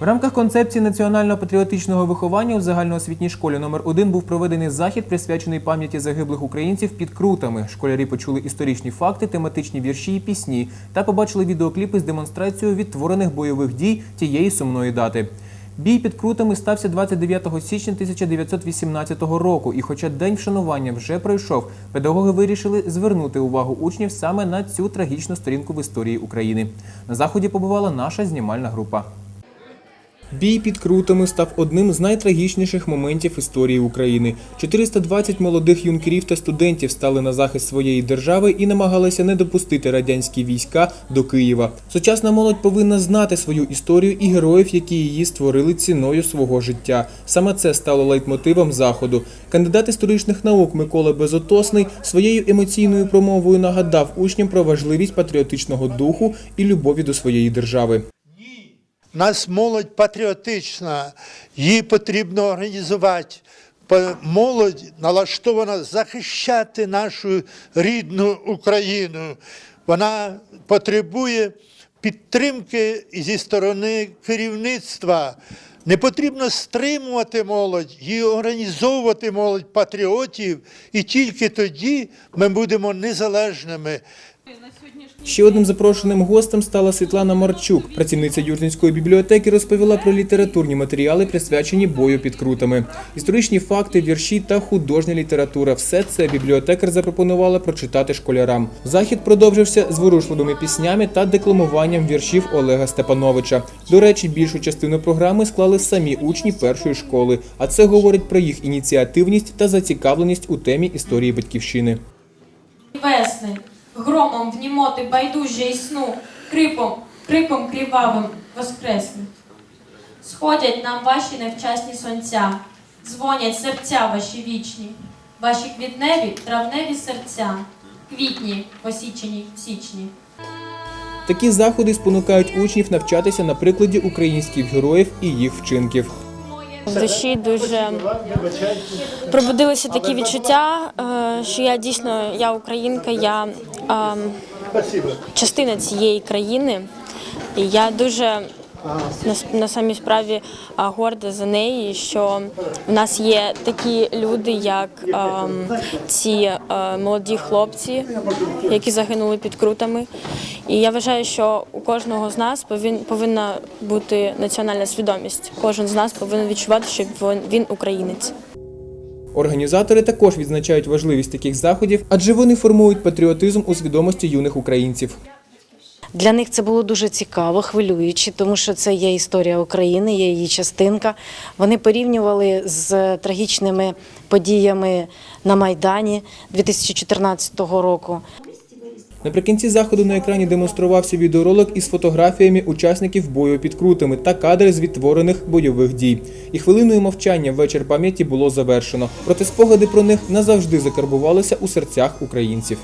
В рамках концепції національного патріотичного виховання у загальноосвітній школі номер 1 був проведений захід, присвячений пам'яті загиблих українців під крутами. Школярі почули історичні факти, тематичні вірші і пісні та побачили відеокліпи з демонстрацією відтворених бойових дій тієї сумної дати. Бій під крутами стався 29 січня 1918 року, і хоча день вшанування вже пройшов, педагоги вирішили звернути увагу учнів саме на цю трагічну сторінку в історії України. На заході побувала наша знімальна група. Бій під крутами став одним з найтрагічніших моментів історії України. 420 молодих юнкерів та студентів стали на захист своєї держави і намагалися не допустити радянські війська до Києва. Сучасна молодь повинна знати свою історію і героїв, які її створили ціною свого життя. Саме це стало лейтмотивом заходу. Кандидат історичних наук Микола Безотосний своєю емоційною промовою нагадав учням про важливість патріотичного духу і любові до своєї держави. Нас молодь патріотична, її потрібно організувати. Молодь налаштована захищати нашу рідну Україну. Вона потребує підтримки зі сторони керівництва. Не потрібно стримувати молодь, її організовувати молодь патріотів, і тільки тоді ми будемо незалежними. Ще одним запрошеним гостем стала Світлана Марчук. Працівниця Юртинської бібліотеки розповіла про літературні матеріали, присвячені бою під крутами. Історичні факти, вірші та художня література. Все це бібліотекар запропонувала прочитати школярам. Захід продовжився зворушливими піснями та декламуванням віршів Олега Степановича. До речі, більшу частину програми склали самі учні першої школи, а це говорить про їх ініціативність та зацікавленість у темі історії батьківщини. Весни, громом внімоти байдужжя і сну, крипом, криком кривавим воскресни. Сходять нам ваші невчасні сонця, дзвонять серця ваші вічні, ваші квітневі, травневі серця, квітні, посічені в січні. Такі заходи спонукають учнів навчатися на прикладі українських героїв і їх вчинків. В душі дуже пробудилися такі відчуття, е, що я дійсно я українка, я ем, частина цієї країни. Я дуже на, на самій справі а, горда за неї, що в нас є такі люди, як ем, ці е, молоді хлопці, які загинули під крутами. І я вважаю, що у кожного з нас повин, повинна бути національна свідомість. Кожен з нас повинен відчувати, що він, він українець. Організатори також відзначають важливість таких заходів, адже вони формують патріотизм у свідомості юних українців. Для них це було дуже цікаво, хвилююче, тому що це є історія України, є її частинка. Вони порівнювали з трагічними подіями на Майдані 2014 року. Наприкінці заходу на екрані демонструвався відеоролик із фотографіями учасників бою під крутами та кадри з відтворених бойових дій. І хвилиною мовчання вечір пам'яті було завершено. Проте спогади про них назавжди закарбувалися у серцях українців.